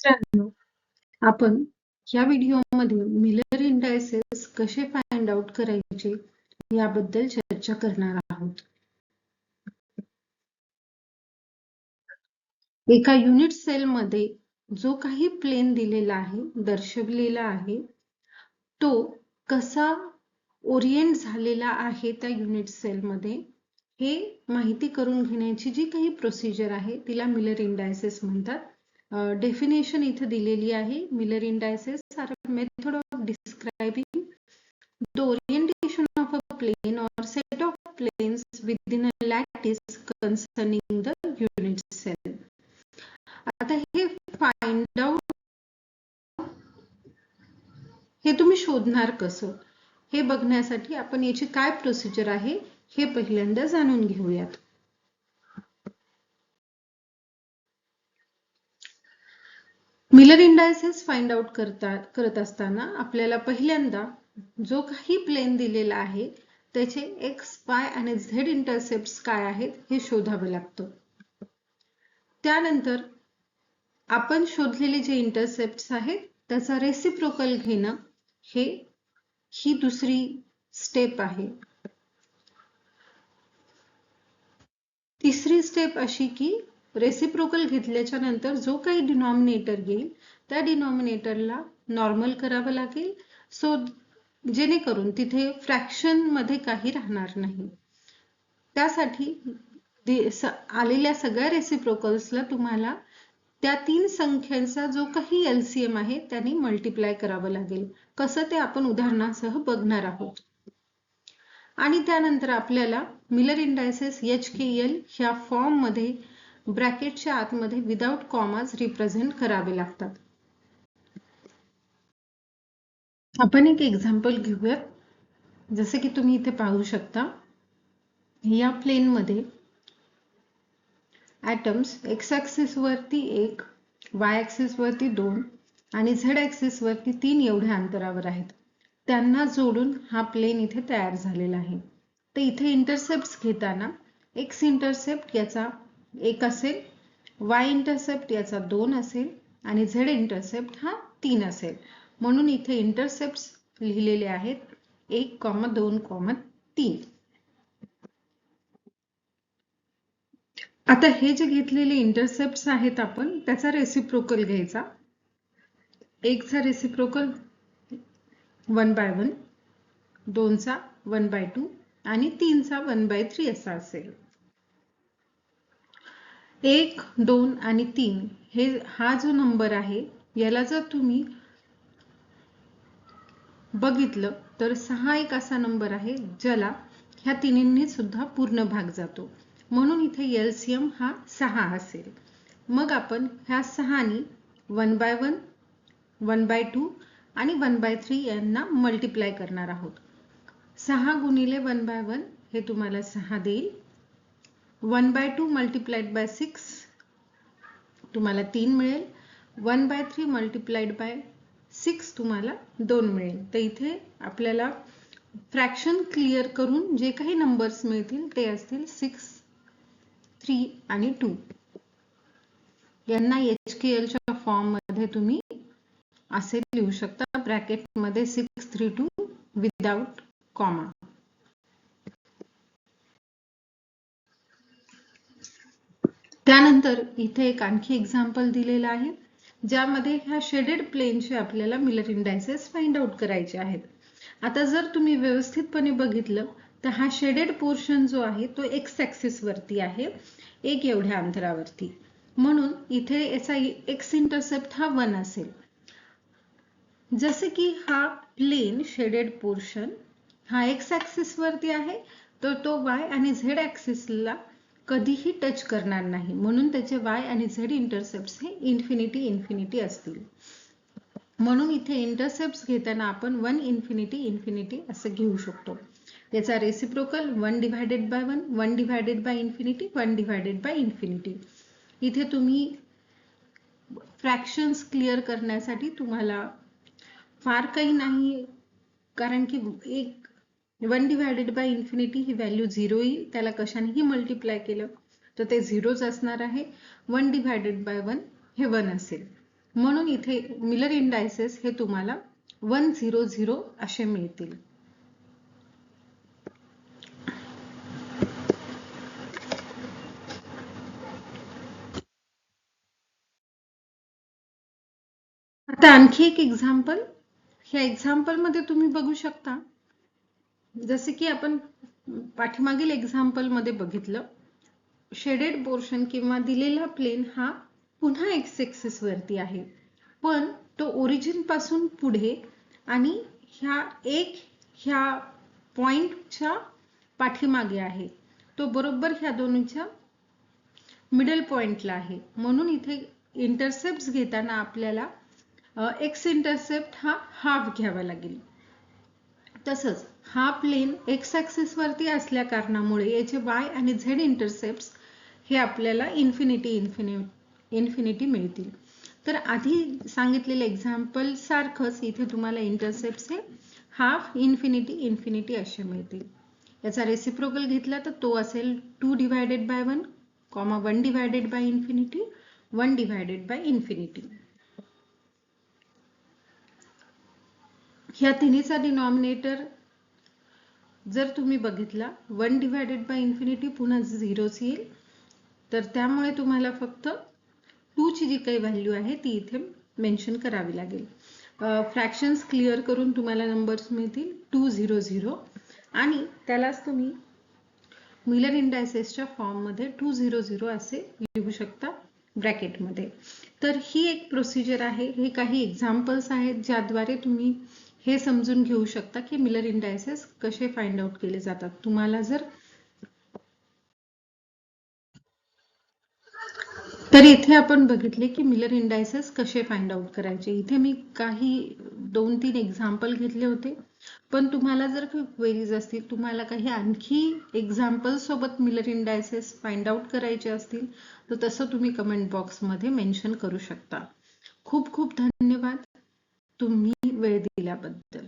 मित्रांनो आपण या व्हिडिओमध्ये मिलर इंडायसेस कसे फाइंड आउट करायचे याबद्दल चर्चा करणार आहोत. एका युनिट सेलमध्ये जो काही प्लेन दिलेला आहे दर्शवलेला आहे तो कसा ओरिएंट झालेला आहे त्या युनिट सेलमध्ये हे माहिती करून घेण्याची जी काही प्रोसिजर आहे तिला मिलर इंडायसेस म्हणतात. डेफिनेशन इथे दिलेली आहे. Miller indices are method of describing the orientation of a plane or set of planes within a lattice concerning the unit cell आता हे फाइंड आउट हे तुम्ही शोधणार कसं? हे बघण्यासाठी आपण याची काय प्रोसिजर आहे हे पहिल्यांदा जाणून घेऊयात. मिलर इंडायसेस फाइंड आउट करतात करत असताना आपल्याला पहिल्यांदा जो काही प्लेन दिलेला आहे त्याचे एक्स वाय आणि झेड इंटरसेप्ट काय आहेत हे शोधावे लागतं. त्यानंतर आपण शोधलेले जे इंटरसेप्ट आहेत त्याचा रेसिप्रोकल घेणं हे ही दुसरी स्टेप आहे. तिसरी स्टेप अशी की रेसिप्रोकल घेतल्याच्या नंतर जो काही डिनॉमिनेटर येईल त्या डिनॉमिनेटरला नॉर्मल करावं लागेल. सो जेणेकरून तिथे फ्रॅक्शनमध्ये काही राहणार नाही. त्यासाठी आलेल्या सगळ्या रेसिप्रोकल्सला तुम्हाला त्या तीन संख्यांचा जो काही एलसीएम आहे त्यांनी मल्टिप्लाय करावं लागेल. कसं ते आपण उदाहरणासह बघणार आहोत. आणि त्यानंतर आपल्याला Miller indices H K L ह्या फॉर्ममध्ये ब्रॅकेटच्या आतमध्ये विदाउट कॉमाज रिप्रेझेंट करावे लागतात. आपण एक एक्झाम्पल घेऊयात. जसे की तुम्ही इथे पाहू शकता. या प्लेन मध्ये एक्स ऍक्सिस वरती एक वाय ऍक्सिस वरती दोन आणि झेड ऍक्सिस वरती तीन एवढ्या अंतरावर आहेत. त्यांना जोडून हा प्लेन इथे तयार झालेला आहे. तर इथे इंटरसेप्ट घेताना एक्स इंटरसेप्ट याचा एक असेल वाय इंटरसेप्ट याचा दोन असेल आणि झेड इंटरसेप्ट हा तीन असेल. म्हणून इथे इंटरसेप्ट लिहिलेले आहेत एक कॉम दोन कॉम तीन. आता हे जे घेतलेले इंटरसेप्ट आहेत आपण त्याचा रेसिप्रोकल घ्यायचा. एकचा रेसिप्रोकल वन बाय वन दोनचा वन बाय टू आणि तीनचा वन बाय थ्री असा असेल. एक दोन आणि तीन. हे हा जो नंबर आहे याला जर तुम्ही बघितलं तर सहा एक असा नंबर आहे ज्याला ह्या तिन्हींनी सुद्धा पूर्ण भाग जातो. म्हणून इथे एलसीएम हा सहा असेल. मग आपण ह्या Sahani one by one one by two आणि वन बाय थ्री यांना मल्टिप्लाय करणार आहोत. सहा गुणिले वन बाय वन हे तुम्हाला सहा देईल. One by two multiplied by six तुम्हाला तीन मिळेल. One by three multiplied by six तुम्हाला दोन मिळेल. तर इथे आपल्याला फ्रॅक्शन क्लिअर करून जे काही नंबर्स मिळतील ते असतील सिक्स थ्री आणि टू. यांना एच के एलच्या फॉर्ममध्ये तुम्ही असे लिहू शकता ब्रॅकेटमध्ये six three two without comma त्यानंतर इथे एक आणखी एक्झाम्पल दिलेला आहे ज्यामध्ये ह्या शेडेड प्लेनचे आपल्याला मिलर इंडायसेस फाइंड आउट करायचे आहेत. आता जर तुम्ही व्यवस्थितपणे बघितलं तर हा शेडेड पोर्शन जो आहे तो एक्स ॲक्सिसवरती आहे एक एवढ्या अंतरावरती. म्हणून इथे याचा एक्स इंटरसेप्ट हा वन असेल. जसे की हा प्लेन शेडेड पोर्शन हा एक्स ऍक्सिस वरती आहे तर तो वाय आणि झेड ऍक्सिसला कधीही टच करणार नाही. म्हणून त्याचे वाय आणि झेड इंटरसेप्ट हे इन्फिनिटी इन्फिनिटी असतील. म्हणून इथे इंटरसेप्ट घेताना आपण वन इन्फिनिटी इन्फिनिटी असं घेऊ शकतो. त्याचा reciprocal one divided by one one divided by infinity one divided by infinity इथे तुम्ही फ्रॅक्शन्स क्लिअर करण्यासाठी तुम्हाला फार काही नाही कारण की एक वन डिव्हायडेड बाय इन्फिनिटी ही व्हॅल्यू झिरो येईल. त्याला कशानेही मल्टिप्लाय केलं तर ते झिरोच असणार आहे. वन डिव्हायडेड बाय वन हे वन असेल. म्हणून इथे मिलर इंडायसेस हे तुम्हाला वन झिरो झिरो असे मिळतील. आता आणखी एक एक्झाम्पल ह्या एक्झाम्पलमध्ये तुम्ही बघू शकता. जसे की आपण पाठीमागील एक्झाम्पलमध्ये बघितलं शेडेड पोर्शन किंवा दिलेला प्लेन हा पुन्हा एक्स एक्सेस वरती आहे. पण तो ओरिजिनपासून पुढे आणि ह्या एक ह्या पॉइंटच्या पाठीमागे आहे. तो बरोबर ह्या दोन्हीच्या मिडल पॉइंटला आहे. म्हणून इथे इंटरसेप्ट घेताना आपल्याला एक्स इंटरसेप्ट हा हाफ घ्यावा लागेल. तसंच हा प्लेन एक्स ॲक्सिसवरती असल्या कारणामुळे याचे वाय आणि झेड इंटरसेप्ट हे आपल्याला इन्फिनिटी इन्फिनि इन्फिनिटी मिळतील. तर आधी सांगितलेलं एक्झाम्पल सारखंच इथे तुम्हाला इंटरसेप्ट हे हाफ इन्फिनिटी इन्फिनिटी असे मिळतील. याचा रेसिप्रोकल घेतला तर तो असेल two divided by one comma one divided by infinity one divided by infinity ह्या तिन्हीचा डिनॉमिनेटर जर तुम्ही बघितला वन डिवायडेड बाय इन्फिनिटी पुन्हा झिरोच येईल. तर त्यामुळे तुम्हाला फक्त टू ची जी काही व्हॅल्यू आहे ती इथे मेन्शन करावी लागेल. फ्रॅक्शन्स क्लिअर करून तुम्हाला नंबर्स मिळतील टू झिरो झिरो. आणि त्यालाच तुम्ही मिलर इंडायसेसच्या फॉर्ममध्ये टू झिरो झिरो असे लिहू शकता ब्रॅकेटमध्ये. तर ही एक प्रोसिजर आहे. हे काही एक्झाम्पल्स आहेत ज्याद्वारे तुम्ही हे समजून घेऊ शकता की मिलर इंडायसेस कसे फाइंड आउट केले जातात. तुम्हाला जर तर इथे आपण बघितले की मिलर इंडायसेस कसे फाइंड आउट करायचे. इथे मी काही दोन तीन एक्झाम्पल घेतले होते. पण तुम्हाला जर काही क्वेरीज असतील तुम्हाला काही आणखी एक्झाम्पल सोबत मिलर इंडायसेस फाइंड आउट करायचे असतील तर तसं तुम्ही कमेंट बॉक्समध्ये मेन्शन करू शकता. खूप खूप धन्यवाद. तुम्ही वेळ दिल्याबद्दल.